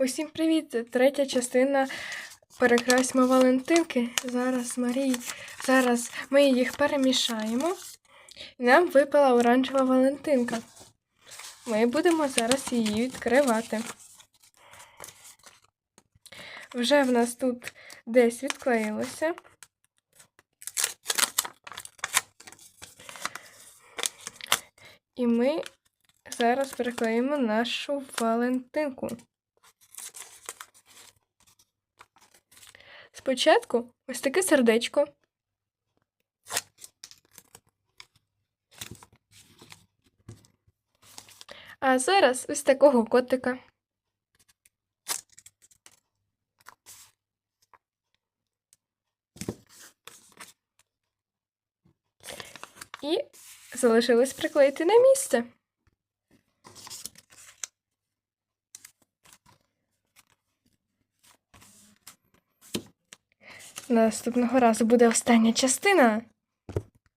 Усім привіт! Це третя частина перекрасьмо Валентинки. Зараз Марій. Зараз ми їх перемішаємо. І нам випала оранжева Валентинка. Ми будемо зараз її відкривати. Вже в нас тут десь відклеїлося. І ми зараз приклеїмо нашу Валентинку. Спочатку ось таке сердечко. А зараз ось такого котика. І залишилось приклеїти на місце. Наступного разу буде остання частина.